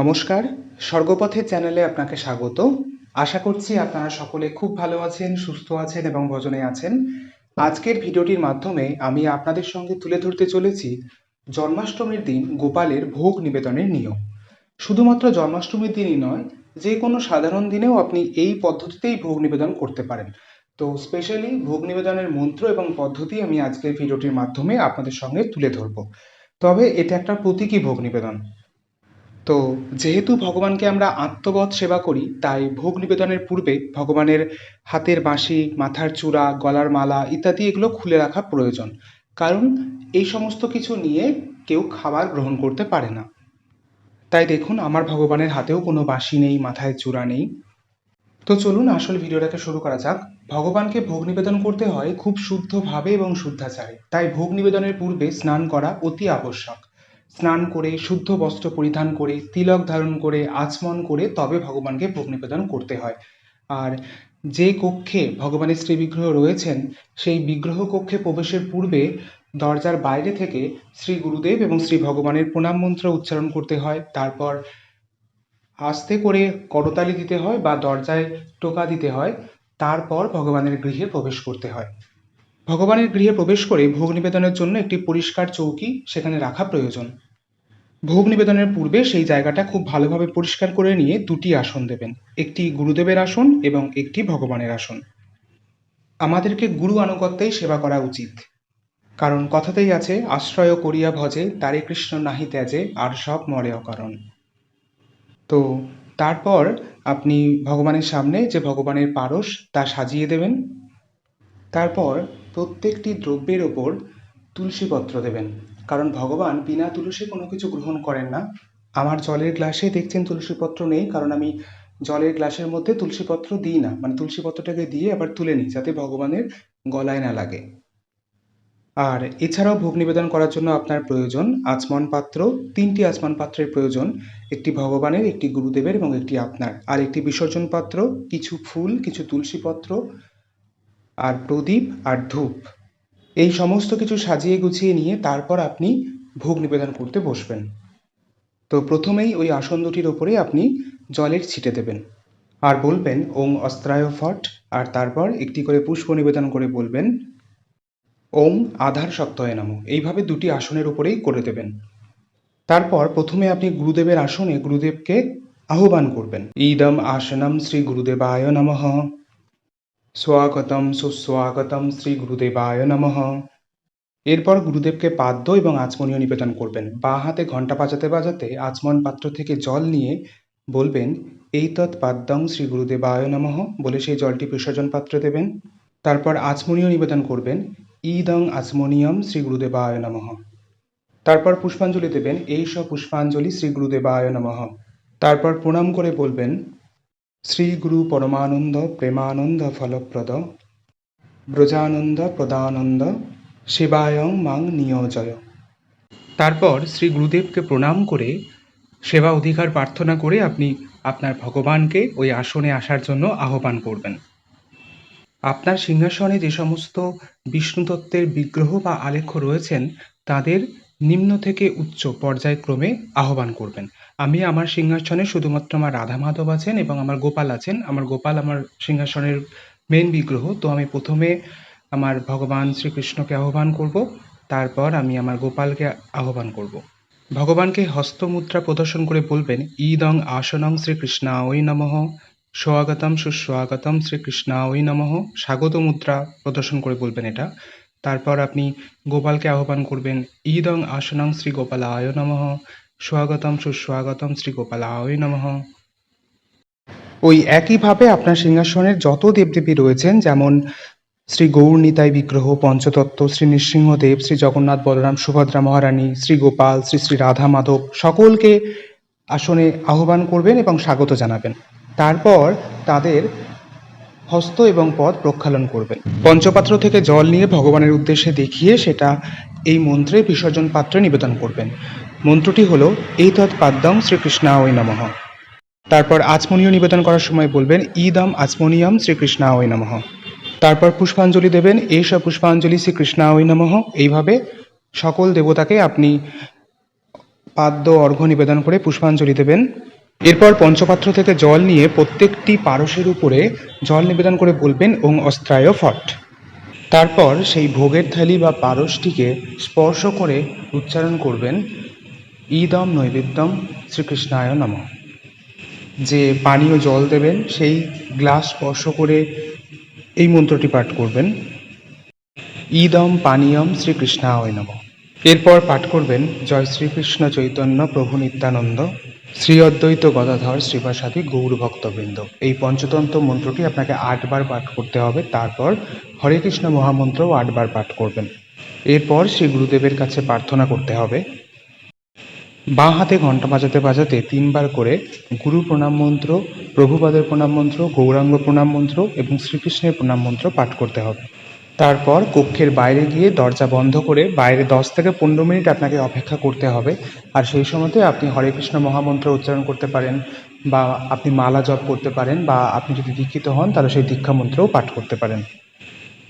নমস্কার স্বর্গপথের চ্যানেলে আপনাকে স্বাগত। আশা করছি আপনারা সকলে খুব ভালো আছেন, সুস্থ আছেন এবং ভজনে আছেন। আজকের ভিডিওটির মাধ্যমে আমি আপনাদের সঙ্গে তুলে ধরতে চলেছি জন্মাষ্টমীর দিন গোপালের ভোগ নিবেদনের নিয়ম। শুধুমাত্র জন্মাষ্টমীর দিনই নয়, যে কোনো সাধারণ দিনেও আপনি এই পদ্ধতিতেই ভোগ নিবেদন করতে পারেন। তো স্পেশালি ভোগ নিবেদনের মন্ত্র এবং পদ্ধতি আমি আজকের ভিডিওটির মাধ্যমে আপনাদের সঙ্গে তুলে ধরব। তবে এটা একটা প্রতীকী ভোগ নিবেদন। তো যেহেতু ভগবানকে আমরা আত্মবৎ সেবা করি, তাই ভোগ নিবেদনের পূর্বে ভগবানের হাতের বাঁশি, মাথার চূড়া, গলার মালা ইত্যাদি এগুলো খুলে রাখা প্রয়োজন। কারণ এই সমস্ত কিছু নিয়ে কেউ খাবার গ্রহণ করতে পারে না। তাই দেখুন, আমার ভগবানের হাতেও কোনো বাঁশি নেই, মাথায় চূড়া নেই। তো চলুন আসল ভিডিওটাকে শুরু করা যাক। ভগবানকে ভোগ নিবেদন করতে হয় খুব শুদ্ধভাবে এবং শুদ্ধাচারে। তাই ভোগ নিবেদনের পূর্বে স্নান করা অতি আবশ্যক। স্নান করে, শুদ্ধ বস্ত্র পরিধান করে, তিলক ধারণ করে, আচমন করে তবে ভগবানকে ভোগ নিবেদন করতে হয়। আর যে কক্ষে ভগবানের শ্রী বিগ্রহ রয়েছেন, সেই বিগ্রহ কক্ষে প্রবেশের পূর্বে দরজার বাইরে থেকে শ্রী গুরুদেব এবং শ্রী ভগবানের প্রণাম মন্ত্র উচ্চারণ করতে হয়। তারপর আস্তে করে করতালি দিতে হয় বা দরজায় টোকা দিতে হয়। তারপর ভগবানের গৃহে প্রবেশ করতে হয়। ভগবানের গৃহে প্রবেশ করে ভোগ নিবেদনের জন্য একটি পরিষ্কার চৌকি সেখানে রাখা প্রয়োজন। ভোগ নিবেদনের পূর্বে সেই জায়গাটা খুব ভালোভাবে পরিষ্কার করে নিয়ে দুটি আসন দেবেন। একটি গুরুদেবের আসন এবং একটি ভগবানের আসন। আমাদেরকে গুরু আনুগত্যেই সেবা করা উচিত। কারণ কথাতেই আছে, আশ্রয় করিয়া ভজে, তারে কৃষ্ণ নাহি ত্যাজে, আর সব মরে অকারণ। তো তারপর আপনি ভগবানের সামনে যে ভগবানের পারস, তা সাজিয়ে দেবেন। তারপর প্রত্যেকটি দ্রব্যের ওপর তুলসীপত্র দেবেন। কারণ ভগবান বিনা তুলসী কোনো কিছু গ্রহণ করেন না। আমার জলের গ্লাসে দেখছেন তুলসীপত্র নেই, কারণ আমি জলের গ্লাসের মধ্যে তুলসীপত্র দিই না। মানে তুলসীপত্রটাকে দিয়ে আবার তুলে নিই, যাতে ভগবানের গলায় না লাগে। আর এছাড়াও ভোগ নিবেদন করার জন্য আপনার প্রয়োজন আচমন পাত্র তিনটি আচমন পাত্রের প্রয়োজন। একটি ভগবানের, একটি গুরুদেবের এবং একটি আপনার। আর একটি বিসর্জন পাত্র কিছু ফুল, কিছু তুলসীপত্র, আর প্রদীপ, আর ধূপ। এই সমস্ত কিছু সাজিয়ে গুছিয়ে নিয়ে তারপর আপনি ভোগ নিবেদন করতে বসবেন। তো প্রথমেই ওই আসন দুটির ওপরে আপনি জলের ছিটে দেবেন আর বলবেন, ওং অস্ত্রায় ফট। আর তারপর একটি করে পুষ্প নিবেদন করে বলবেন, ওং আধার সত্যয় নাম। এইভাবে দুটি আসনের উপরেই করে দেবেন। তারপর প্রথমে আপনি গুরুদেবের আসনে গুরুদেবকে আহ্বান করবেন, ইদম আসনম শ্রী গুরুদেবায় নমঃ। স্বাগতম সুস্বাগতম শ্রী গুরুদেবায় নমঃ। এরপর গুরুদেবকে পাদ্য এবং আচমনীয় নিবেদন করবেন। বাঁ হাতে ঘণ্টা বাজাতে বাজাতে আচমন পাত্র থেকে জল নিয়ে বলবেন, এই তৎ পাদ্যং শ্রী গুরুদেবায় নমঃ বলে সেই জলটি বিসর্জন পাত্রে দেবেন। তারপর আচমনীয় নিবেদন করবেন ইদং আচমনিয়ম শ্রী গুরুদেবায় নমঃ তারপর পুষ্পাঞ্জলি দেবেন, এই সব পুষ্পাঞ্জলি শ্রী গুরুদেবায় নমঃ তারপর প্রণাম করে বলবেন শ্রী গুরু পরমানন্দ প্রেমানন্দ ফলপ্রদ। ব্রজানন্দ প্রদানন্দ, সেবায়ং মাং নিয়োজয়। তারপর শ্রী গুরুদেবকে প্রণাম করে সেবা অধিকার প্রার্থনা করে আপনি আপনার ভগবানকে ওই আসনে আসার জন্য আহ্বান করবেন। আপনার সিংহাসনে যে সমস্ত বিষ্ণুতত্ত্বের বিগ্রহ বা আলেখ্য রয়েছেন, তাদের নিম্ন থেকে উচ্চ পর্যায়ক্রমে আহ্বান করবেন। আমি আমার সিংহাসনে শুধুমাত্র আমার রাধা মাধব আছেন এবং আমার গোপাল আছেন। আমার গোপাল আমার সিংহাসনের মেন বিগ্রহ। তো আমি প্রথমে আমার ভগবান শ্রীকৃষ্ণকে আহ্বান করব। তারপর আমি আমার গোপালকে আহ্বান করব। ভগবানকে হস্তমুদ্রা প্রদর্শন করে বলবেন, ইদং আসনং শ্রীকৃষ্ণা ওই নমঃ। স্বাগতম সুস্বাগতম শ্রীকৃষ্ণা ওই নমঃ। স্বাগত মুদ্রা প্রদর্শন করে বলবেন এটা। তারপর আপনি গোপালকে আহ্বান করবেন, ইদং আসনং শ্রী গোপালায় নমঃ। স্বাগতম, সুস্বাগতম শ্রী গোপালায় নমঃ। ওই একইভাবে আপনার সিংহাসনের যত দেবদেবী রয়েছেন, যেমন শ্রী গৌর নিতাই বিগ্রহ, পঞ্চতত্ত্ব, শ্রী নৃসিংহদেব, শ্রী জগন্নাথ বলরাম, সুভদ্রা মহারানী, শ্রী গোপাল, শ্রী শ্রী রাধা মাধব, সকলকে আসনে আহ্বান করবেন এবং স্বাগত জানাবেন। তারপর তাদের হস্ত এবং পদ প্রক্ষালন করবেন। পঞ্চপাত্র থেকে জল নিয়ে ভগবানের উদ্দেশ্যে দেখিয়ে সেটা এই মন্ত্রে বিসর্জন পাত্রে নিবেদন করবেন। মন্ত্রটি হল, এই তৎ পাদ্যং শ্রীকৃষ্ণা ওই নমঃ। তারপর আচমনীয় নিবেদন করার সময় বলবেন, ইদম আচমনিয়ম শ্রীকৃষ্ণা ওই নমঃ। তারপর পুষ্পাঞ্জলি দেবেন এই সব পুষ্পাঞ্জলি শ্রীকৃষ্ণা ওই নমঃ। এইভাবে সকল দেবতাকে আপনি পাদ্য অর্ঘ্য নিবেদন করে পুষ্পাঞ্জলি দেবেন। এরপর পঞ্চপাত্র থেকে জল নিয়ে প্রত্যেকটি পারসের উপরে জল নিবেদন করে বলবেন, ওং অস্ত্রায় ফট। তারপর সেই ভোগের থালি বা পারসটিকে স্পর্শ করে উচ্চারণ করবেন ইদম নৈবেদ্যম শ্রীকৃষ্ণায় নমঃ। যে পানীয় জল দেবেন, সেই গ্লাস স্পর্শ করে এই মন্ত্রটি পাঠ করবেন। ইদম পানীয়ম শ্রীকৃষ্ণায় নম। এরপর পাঠ করবেন, জয় শ্রীকৃষ্ণ চৈতন্য প্রভু নিত্যানন্দ, শ্রী অদ্বৈত গদাধর শ্রীবাসাদি গৌর ভক্তবৃন্দ এই পঞ্চতন্ত্র মন্ত্রটি আপনাকে আটবার পাঠ করতে হবে, তারপর হরে কৃষ্ণ মহামন্ত্রও আটবার পাঠ করবেন। এরপর শ্রী গুরুদেবের কাছে প্রার্থনা করতে হবে বাঁ হাতে ঘণ্টা বাজাতে বাজাতে তিনবার করে গুরু প্রণাম মন্ত্র, প্রভুপাদের প্রণাম মন্ত্র, গৌরাঙ্গ প্রণাম মন্ত্র এবং শ্রীকৃষ্ণের প্রণাম মন্ত্র পাঠ করতে হবে। তারপর কক্ষের বাইরে গিয়ে দরজা বন্ধ করে বাইরে দশ থেকে পনেরো মিনিট আপনাকে অপেক্ষা করতে হবে। আর সেই সময়তে আপনি হরে কৃষ্ণ মহামন্ত্র উচ্চারণ করতে পারেন বা আপনি মালা জপ করতে পারেন বা আপনি যদি দীক্ষিত হন তাহলে সেই দীক্ষা মন্ত্রও পাঠ করতে পারেন।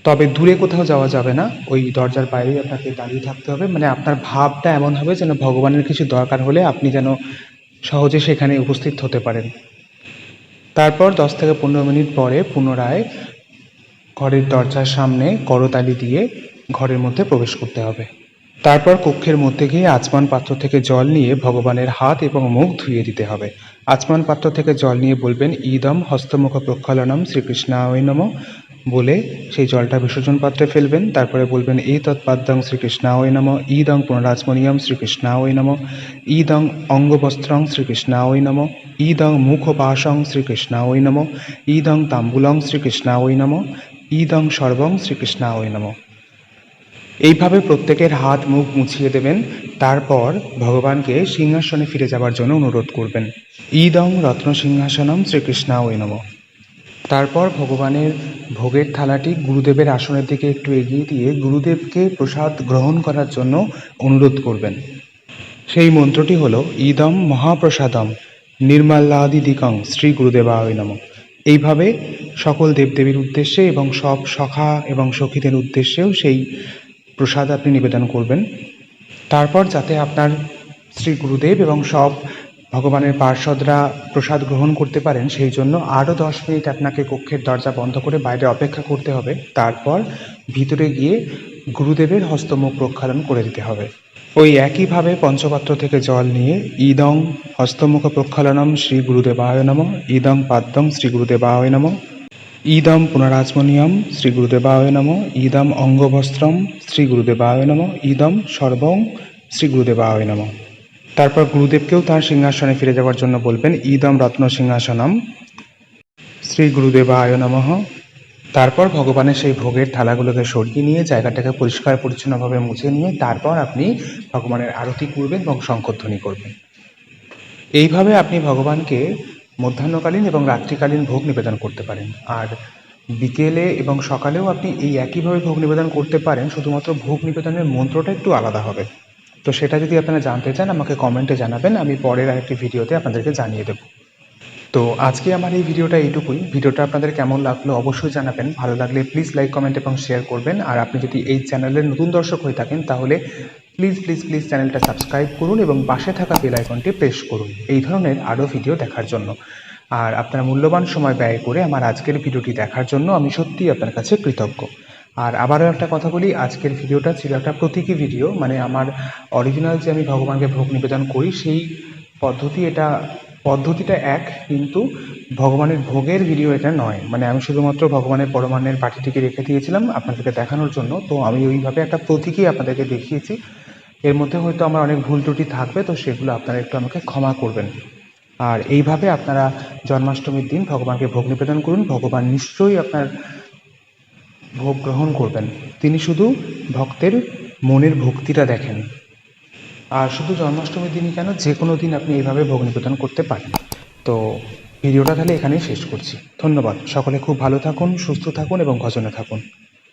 তবে দূরে কোথাও যাওয়া যাবে না। ওই দরজার বাইরেই আপনাকে দাঁড়িয়ে থাকতে হবে। মানে আপনার ভাবটা এমন হবে যেন ভগবানের কিছু দরকার হলে আপনি যেন সহজে সেখানে উপস্থিত হতে পারেন। তারপর দশ থেকে পনেরো মিনিট পরে পুনরায় ঘরের দরজার সামনে করতালি দিয়ে ঘরের মধ্যে প্রবেশ করতে হবে। তারপর কক্ষের মধ্যে গিয়ে আচমান পাত্র থেকে জল নিয়ে ভগবানের হাত এবং মুখ ধুয়ে দিতে হবে। আচমান পাত্র থেকে জল নিয়ে বলবেন, ইদম হস্তমুখ প্রক্ষালনম শ্রীকৃষ্ণায় নম। বলে সেই জলটা বিসর্জন পাত্রে ফেলবেন। তারপরে বলবেন এই তৎপাদ্যং শ্রীকৃষ্ণায় নম। ইদং পুনরাজমণিয়ম শ্রীকৃষ্ণায় নম। ইদং অঙ্গবস্ত্রং শ্রীকৃষ্ণায় নম। ইদং মুখপাশং শ্রীকৃষ্ণায় নম। ইদং তাম্বুলং শ্রীকৃষ্ণায় নম। ইদং সর্বং শ্রীকৃষ্ণায় নম। এইভাবে প্রত্যেকের হাত মুখ মুছিয়ে দেবেন। তারপর ভগবানকে সিংহাসনে ফিরে যাবার জন্য অনুরোধ করবেন। ইদং রত্ন সিংহাসনম শ্রীকৃষ্ণায় নম। তারপর ভগবানের ভোগের থালাটি গুরুদেবের আসনের দিকে একটু এগিয়ে দিয়ে গুরুদেবকে প্রসাদ গ্রহণ করার জন্য অনুরোধ করবেন। সেই মন্ত্রটি হলো, ইদম মহাপ্রসাদম নির্মাল্লাদিদিকং শ্রী গুরুদেবায় নম। এইভাবে সকল দেবদেবীর উদ্দেশ্যে এবং সব সখা এবং সখীদের উদ্দেশ্যেও সেই প্রসাদ আপনি নিবেদন করবেন। তারপর যাতে আপনার শ্রী গুরুদেব এবং সব ভগবানের পার্ষদরা প্রসাদ গ্রহণ করতে পারেন, সেই জন্য আরও দশ মিনিট আপনাকে কক্ষের দরজা বন্ধ করে বাইরে অপেক্ষা করতে হবে। তারপর ভিতরে গিয়ে গুরুদেবের হস্তমুখ প্রক্ষালন করে দিতে হবে। ওই একইভাবে পঞ্চপাত্র থেকে জল নিয়ে ইদং হস্তমুখ প্রক্ষালনম শ্রী গুরুদেবায় নম, ইদং পাদ্যং শ্রী গুরুদেবায় নম, ইদম পুনরাজমনিয়ম শ্রী গুরুদেবায় নম, ইদম অঙ্গবস্ত্রম শ্রী গুরুদেবায় নম, ইদম সর্বং শ্রী গুরুদেবায় নম। তারপর গুরুদেবকেও তার সিংহাসনে ফিরে যাওয়ার জন্য বলবেন ইদম রত্ন সিংহাসনম। শ্রী গুরুদেবায় নমঃ। তারপর ভগবানের সেই ভোগের থালাগুলোকে সরিয়ে নিয়ে জায়গাটাকে পরিষ্কার পরিচ্ছন্নভাবে মুছে নিয়ে তারপর আপনি ভগবানের আরতি করবেন এবং শঙ্করধ্বনি করবেন। এইভাবে আপনি ভগবানকে মধ্যাহ্নকালীন এবং রাত্রিকালীন ভোগ নিবেদন করতে পারেন। আর বিকেলে এবং সকালেও আপনি এই একইভাবে ভোগ নিবেদন করতে পারেন, শুধুমাত্র ভোগ নিবেদনের মন্ত্রটা একটু আলাদা হবে। তো সেটা যদি আপনারা জানতে চান, আমাকে কমেন্টে জানাবেন, আমি পরের আরেকটি ভিডিওতে আপনাদেরকে জানিয়ে দেবো। তো আজকে আমার এই ভিডিওটা এইটুকুই। ভিডিওটা আপনাদের কেমন লাগল অবশ্যই জানাবেন। ভালো লাগলে প্লিজ লাইক কমেন্ট এবং শেয়ার করবেন। আর আপনি যদি এই চ্যানেলের নতুন দর্শক হয়ে থাকেন, তাহলে প্লিজ প্লিজ প্লিজ চ্যানেলটা সাবস্ক্রাইব করুন এবং পাশে থাকা বেল আইকনটি প্রেস করুন। এই ধরনের আরও ভিডিও দেখার জন্য। আর আপনার মূল্যবান সময় ব্যয় করে আমার আজকের ভিডিওটি দেখার জন্য আমি সত্যিই আপনার কাছে কৃতজ্ঞ। আর আবারও একটা কথা বলি, আজকের ভিডিওটা ছিল একটা প্রতীকী ভিডিও মানে আমার অরিজিনাল যে আমি ভগবানকে ভোগ নিবেদন করি, সেই পদ্ধতি এটা, পদ্ধতিটা এক, কিন্তু ভগবানের ভোগের ভিডিও এটা নয়। মানে আমি শুধুমাত্র ভগবানের পরমান্নের পাঠিটিকে রেখে দিয়েছিলাম আপনাদেরকে দেখানোর জন্য, তো আমি ওইভাবে একটা প্রতীকী আপনাদেরকে দেখিয়েছি। এর মধ্যে হয়তো আমার অনেক ভুল ত্রুটি থাকবে, তো সেগুলো আপনারা একটু আমাকে ক্ষমা করবেন। আর এইভাবে আপনারা জন্মাষ্টমীর দিন ভগবানকে ভোগ নিবেদন করুন, ভগবান নিশ্চয়ই আপনার ভোগ গ্রহণ করবেন। তিনি শুধু ভক্তের মনের ভক্তিটা দেখেন। আর শুধু জন্মাষ্টমীর দিনই কেন? যে কোনো দিন আপনি এইভাবে ভোগ নিবেদন করতে পারেন। তো ভিডিওটা তাহলে এখানেই শেষ করছি। ধন্যবাদ। সকলে খুব ভালো থাকুন, সুস্থ থাকুন এবং ভজনে থাকুন।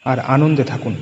আর আনন্দে থাকুন।